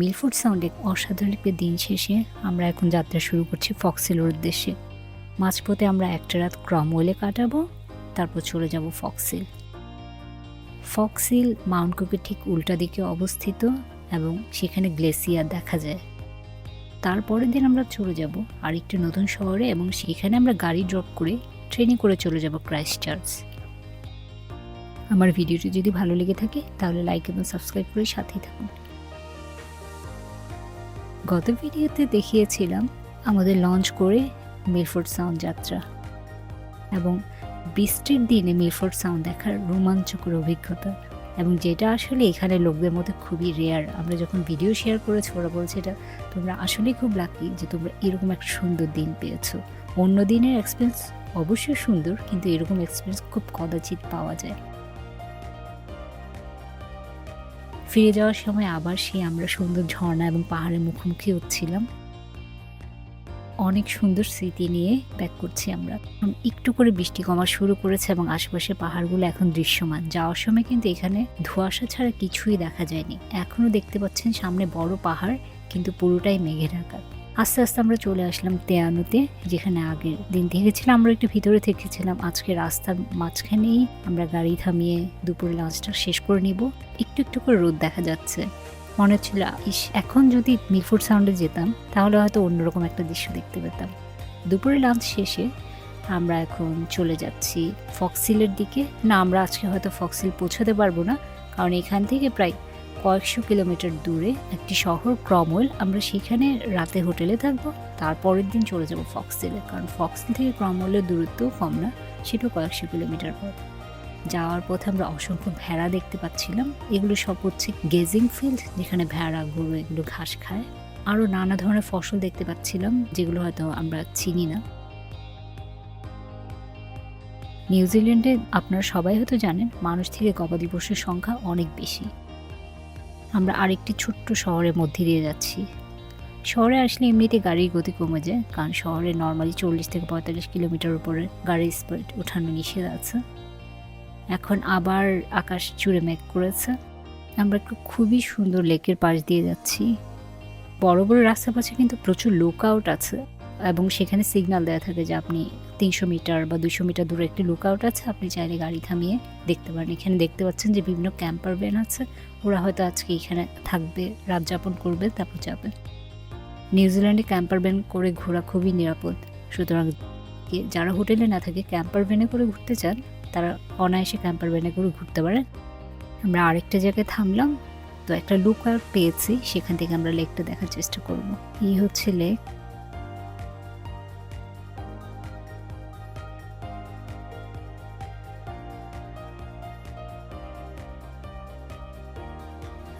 Milford সাউন্ডে অসাধারণ একটি দিন শেষে আমরা এখন যাত্রা শুরু করছি ফক্সিলোর উদ্দেশ্যে। মাঝপথে আমরা একটা রাত ক্রমওয়েলে কাটাবো, তারপর চলে যাব ফক্সিল। ফক্সিল মাউন্ট কুকের ঠিক উল্টা দিকে অবস্থিত এবং সেখানে গ্লেসিয়ার দেখা যায়। তারপরের দিন আমরা চলে যাব আরেকটি নতুন শহরে এবং সেখানে আমরা গাড়ি ড্রপ করে, ট্রেনে করে চলে যাব ক্রাইস্ট চার্চ আমার ভিডিওটি যদি ভালো লেগে থাকে, তাহলে লাইক এবং সাবস্ক্রাইব করে সাথেই থাকুন। গত ভিডিওতে দেখিয়েছিলাম আমাদের লঞ্চ করে মিলফোর্ড সাউন্ড যাত্রা এবং বৃষ্টির দিনে মিলফোর্ড সাউন্ড দেখার রোমাঞ্চকর অভিজ্ঞতা এবং যেটা আসলে এখানে লোকদের মধ্যে খুবই রেয়ার আমরা যখন ভিডিও শেয়ার করেছি, ওরা বলছে এটা তোমরা আসলেই খুব লাকি যে তোমরা এরকম একটা সুন্দর দিন পেয়েছ। অন্য দিনের এক্সপিরিয়েন্স অবশ্যই সুন্দর, কিন্তু এরকম এক্সপিরিয়েন্স খুব কদাচিৎ পাওয়া যায়। ফিরে যাওয়ার সময় আবার সেই আমরা সুন্দর ঝর্ণা এবং পাহাড়ের মুখোমুখি হচ্ছিলাম। অনেক সুন্দর স্মৃতি নিয়ে ব্যাক করছি আমরা। একটু করে বৃষ্টি কমা শুরু করেছে এবং আশেপাশে পাহাড়গুলো এখন দৃশ্যমান। যাওয়ার সময় কিন্তু এখানে ধোঁয়াশা ছাড়া কিছুই দেখা যায়নি। এখনও দেখতে পাচ্ছেন সামনে বড় পাহাড়, কিন্তু পুরোটাই মেঘে ঢাকা আস্তে আস্তে আমরা চলে আসলাম তেয়ানুতে, যেখানে আগের দিন থেকেছিলাম আমরা একটু ভিতরে থেকেছিলাম। আজকে রাস্তার মাঝখানেই আমরা গাড়ি থামিয়ে দুপুরে লাঞ্চটা শেষ করে নিব। একটু একটু করে রোদ দেখা যাচ্ছে। মনে হচ্ছিল, ইস, এখন যদি মিরফুড সাউন্ডে যেতাম, তাহলে হয়তো অন্যরকম একটা দৃশ্য দেখতে পেতাম। দুপুরে লাঞ্চ শেষে আমরা এখন চলে যাচ্ছি ফক্সিলের দিকে। না, আমরা আজকে হয়তো ফক্সিল পৌঁছাতে পারব না, কারণ এখান থেকে প্রায় কয়েকশো কিলোমিটার দূরে একটি শহর ক্রমওয়েল আমরা সেখানে রাতে হোটেলে থাকব। তারপরের দিন চলে যাব ফক্সিলে, কারণ ফক্সিল থেকে ক্রমওয়েলের দূরত্বও কম না সেটাও কয়েকশো কিলোমিটার পর যাওয়ার পথে আমরা অসংখ্য ভেড়া দেখতে পাচ্ছিলাম। এগুলো সব হচ্ছে গেজিং ফিল্ড, যেখানে ভেড়া, গরু এগুলো ঘাস খায়। আরও নানা ধরনের ফসল দেখতে পাচ্ছিলাম, যেগুলো হয়তো আমরা চিনি না। নিউজিল্যান্ডে আপনারা সবাই হয়তো জানেন, মানুষ থেকে গবাদি পশুর সংখ্যা অনেক বেশি। আমরা আরেকটি ছোট্ট শহরের মধ্যে দিয়ে যাচ্ছি। শহরে আসলে এমনিতে গাড়ির গতি কমে যায়, কারণ শহরে নর্মালি চল্লিশ থেকে পঁয়তাল্লিশ কিলোমিটার উপরে গাড়ির স্পিড ওঠানো নিষেধ আছে। এখন আবার আকাশ জুড়ে মেঘ করেছে। আমরা একটু খুবই সুন্দর লেকের পাশ দিয়ে যাচ্ছি। বড় বড় রাস্তার পাশে কিন্তু প্রচুর লুক আউট আছে। এবং সেখানে সিগন্যাল দেওয়া থাকে যে আপনি তিনশো মিটার বা দুশো মিটার দূরে একটি লুক আউট আছে, আপনি চাইলে গাড়ি থামিয়ে দেখতে পারেন। এখানে দেখতে পাচ্ছেন যে বিভিন্ন ক্যাম্পার ভ্যান আছে। ওরা হয়তো আজকে এখানে থাকবে, রাত যাপন করবে, তারপর যাবে। নিউজিল্যান্ডে ক্যাম্পার ভ্যান করে ঘোরা খুবই নিরাপদ। সুতরাং যারা হোটেলে না থাকে ক্যাম্পার ভ্যানে করে ঘুরতে চান, তারা অনায়াসে ক্যাম্পার ভ্যানে করে ঘুরতে পারেন। আমরা আরেকটা জায়গায় থামলাম। তো একটা লুক আউট পেয়েছি। সেখান থেকে আমরা লেকটা দেখার চেষ্টা করব। এই হচ্ছে লেক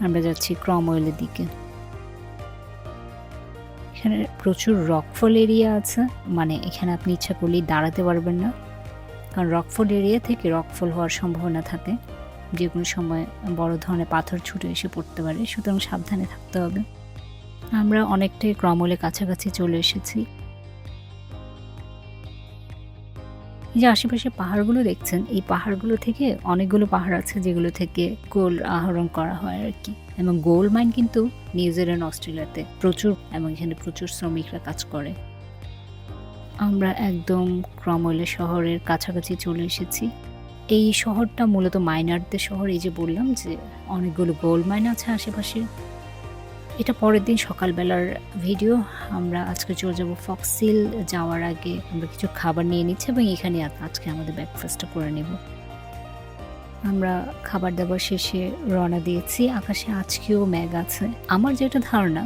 আমরা যাচ্ছি ক্রমওয়েলের দিকে। এখানে প্রচুর রকফল এরিয়া আছে মানে এখানে আপনি ইচ্ছা করলেই দাঁড়াতে পারবেন না। কারণ রকফল এরিয়া থেকে রকফল হওয়ার সম্ভাবনা থাকে। যে কোনো সময় বড় ধরনের পাথর ছুটে এসে পড়তে পারে, সুতরাং সাবধানে থাকতে হবে। আমরা অনেকটাই ক্রমলে কাছাকাছি চলে এসেছি। এই যে আশেপাশে পাহাড়গুলো দেখছেন, এই পাহাড়গুলো থেকে অনেকগুলো পাহাড় আছে যেগুলো থেকে গোল আহরণ করা হয় আর কি। এবং গোল্ড মাইন কিন্তু নিউজিল্যান্ড অস্ট্রেলিয়াতে প্রচুর এবং এখানে প্রচুর শ্রমিকরা কাজ করে। আমরা একদম ক্রমলে শহরের কাছাকাছি চলে এসেছি। এই শহরটা মূলত মাইনারদের শহর, এই যে বললাম যে অনেকগুলো গোল্ড মাইন আছে আশেপাশে। এটা পরের দিন সকালবেলার ভিডিও আমরা আজকে চলে যাব ফক্সিল যাওয়ার আগে আমরা কিছু খাবার নিয়ে নিচ্ছি এবং এখানে আজকে আমাদের ব্রেকফাস্টটা করে নেব। আমরা খাবার দাবার শেষে রওনা দিয়েছি। আকাশে আজকেও ম্যাগ আছে। আমার যেটা ধারণা,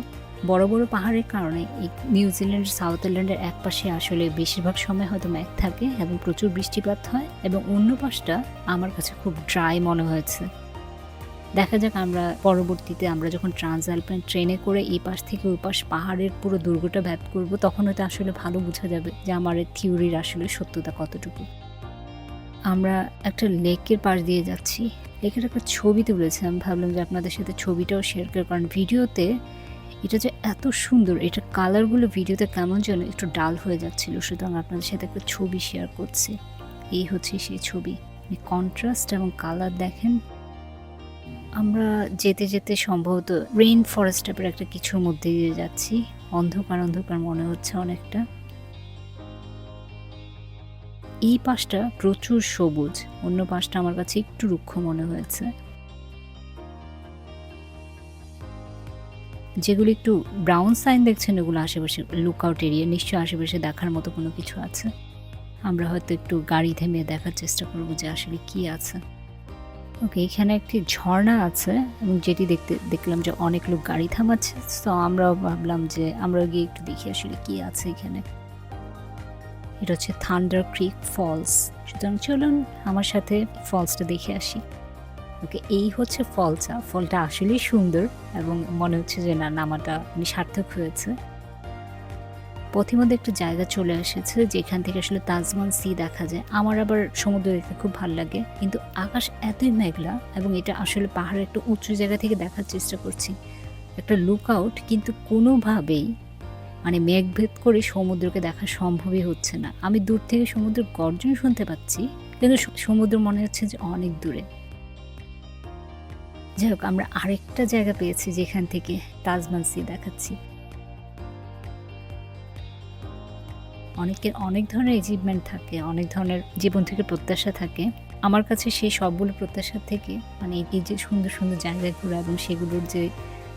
বড় বড় পাহাড়ের কারণে এই নিউজিল্যান্ড সাউথল্যান্ডের এক পাশে আসলে বেশিরভাগ সময় হয়তো ম্যাগ থাকে এবং প্রচুর বৃষ্টিপাত হয় এবং অন্য পাশটা আমার কাছে খুব ড্রাই মনে হয়েছে। দেখা যাক আমরা পরবর্তীতে আমরা যখন ট্রান্স আলপাইন ট্রেনে করে এই পাশ থেকে ওই পাশ পাহাড়ের পুরো দুর্গটা ভ্যাপ করব, তখন হয়তো আসলে ভালো বোঝা যাবে যে আমার থিওরির আসলে সত্যতা কতটুকু। আমরা একটা লেকের পাশ দিয়ে যাচ্ছি। লেকের একটা ছবি তুলেছিলাম। ভাবলাম যে আপনাদের সাথে ছবিটাও শেয়ার করি কারণ ভিডিওতে এটা যে এত সুন্দর, এটা কালারগুলো ভিডিওতে কেমন যেন একটু ডাল হয়ে যাচ্ছিল। সুতরাং আপনাদের সাথে একটা ছবি শেয়ার করছি। এই হচ্ছে সেই ছবি। কন্ট্রাস্ট এবং কালার দেখেন। আমরা যেতে যেতে সম্ভবত রেইন ফরেস্ট টাইপের একটা কিছুর মধ্যে দিয়ে যাচ্ছি। অন্ধকার অন্ধকার মনে হচ্ছে অনেকটা। এই পাশটা প্রচুর সবুজ। অন্য পাশটা আমার কাছে একটু রুক্ষ মনে হয়েছে। যেগুলো একটু ব্রাউন সাইন দেখছেন, ওগুলো আশেপাশে লুকআউট এরিয়া নিশ্চয়ই আশেপাশে দেখার মতো কোনো কিছু আছে। আমরা হয়তো একটু গাড়ি থেমে দেখার চেষ্টা করব যে আসলে কি আছে। ওকে এখানে একটি ঝর্ণা আছে এবং যেটি দেখতে, দেখলাম যে অনেক লোক গাড়ি থামাচ্ছে। তো আমরাও ভাবলাম যে আমরা গিয়ে একটু দেখি আসলে কি আছে এখানে। এটা হচ্ছে থান্ডার ক্রিক ফলস সুতরাং চলুন আমার সাথে ফলসটা দেখে আসি। ওকে এই হচ্ছে ফলসা ফলটা আসলেই সুন্দর এবং মনে হচ্ছে যে না, নামাটা সার্থক হয়েছে। পথিমধ্যে একটা জায়গা চলে এসেছে যেখান থেকে আসলে তাজমান সি দেখা যায়। আমার আবার সমুদ্র দেখতে খুব ভালো লাগে। কিন্তু আকাশ এতই মেঘলা এবং এটা আসলে পাহাড়ের একটা উঁচু জায়গা থেকে দেখার চেষ্টা করছি। একটা লুক আউট কিন্তু কোনোভাবেই মানে মেঘভেদ করে সমুদ্রকে দেখা সম্ভবই হচ্ছে না। আমি দূর থেকে সমুদ্রের গর্জন শুনতে পাচ্ছি, কিন্তু সমুদ্র মনে হচ্ছে যে অনেক দূরে। যাই হোক, আমরা আরেকটা জায়গা পেয়েছি যেখান থেকে তাজমান সি দেখাচ্ছি। অনেকের, অনেক ধরনের অ্যাচিভমেন্ট থাকে, অনেক ধরনের জীবন থেকে প্রত্যাশা থাকে। আমার কাছে সেই সবগুলো প্রত্যাশা থেকে মানে এই যে সুন্দর সুন্দর জায়গা ঘোরা এবং সেগুলোর যে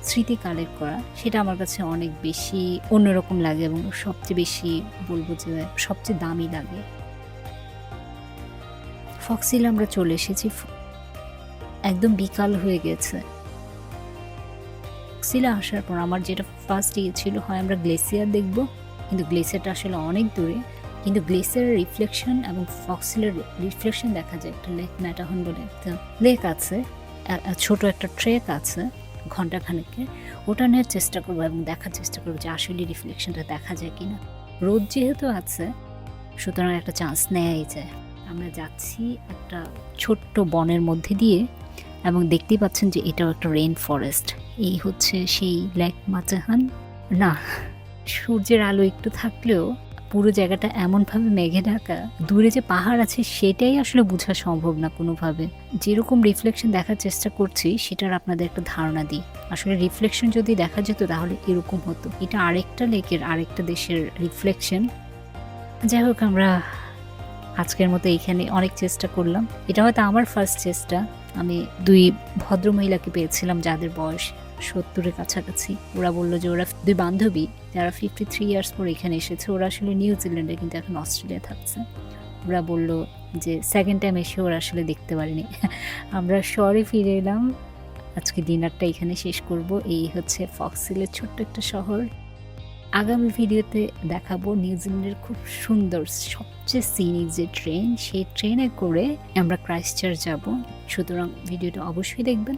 স্মৃতি কালেক্ট করা, সেটা আমার কাছে অনেক বেশি অন্যরকম লাগে এবং সবচেয়ে বেশি বলব যে সবচেয়ে দামি লাগে। ফক্সিল আমরা চলে এসেছি একদম বিকাল হয়ে গেছে। ফক্সিলে আসার পর আমার যেটা ফার্স্ট ইয়ে ছিল হয় আমরা গ্লেসিয়ার দেখব। কিন্তু গ্লেসিয়ারটা আসলে অনেক দূরে। কিন্তু গ্লেসিয়ারের রিফ্লেকশন এবং ফক্সিলের রিফ্লেকশন দেখা যায়, একটা লেক ম্যাটাহন বলে একটা লেক আছে ছোট একটা ট্রেক আছে ঘন্টাখানেকের ওটা নেওয়ার চেষ্টা করব এবং দেখার চেষ্টা করব যে আসলে রিফ্লেকশনটা দেখা যায় কিনা। রোদ যেহেতু আছে, সুতরাং একটা চান্স নেয়াই যায়। আমরা যাচ্ছি একটা ছোট্ট বনের মধ্যে দিয়ে এবং দেখতেই পাচ্ছেন যে এটাও একটা রেইন ফরেস্ট এই হচ্ছে সেই লেক মাচাহান না সূর্যের আলো একটু থাকলেও পুরো জায়গাটা এমনভাবে মেঘে ঢাকা, দূরে যে পাহাড় আছে সেটাই আসলে বোঝা সম্ভব না কোনোভাবে। যেরকম রিফ্লেকশন দেখার চেষ্টা করছি, সেটার আপনাদের একটা ধারণা দিই। আসলে রিফ্লেকশন যদি দেখা যেত তাহলে এরকম হতো। এটা আরেকটা লেকের, আরেকটা দেশের রিফ্লেকশন যাই হোক, আমরা আজকের মতো এইখানে অনেক চেষ্টা করলাম। এটা হয়তো আমার ফার্স্ট চেষ্টা। আমি দুই ভদ্র মহিলাকে পেয়েছিলাম যাদের বয়স সত্তরের কাছাকাছি। ওরা বলল যে ওরা দুই বান্ধবী, যারা ফিফটি থ্রি ইয়ার্স পর এখানে এসেছে, ওরা আসলে নিউজিল্যান্ডে কিন্তু এখন অস্ট্রেলিয়া থাকছে। ওরা বলল যে সেকেন্ড টাইম এসে ওরা আসলে দেখতে পারেনি। আমরা শহরে ফিরে এলাম। আজকে ডিনারটা এখানে শেষ করব। এই হচ্ছে ফক্সিলের ছোট্ট একটা শহর। আগামী ভিডিওতে দেখাবো নিউজিল্যান্ডের খুব সুন্দর, সবচেয়ে সিনিক যে ট্রেন সেই ট্রেনে করে আমরা ক্রাইস্ট চার্চ যাব। সুতরাং ভিডিওটা অবশ্যই দেখবেন।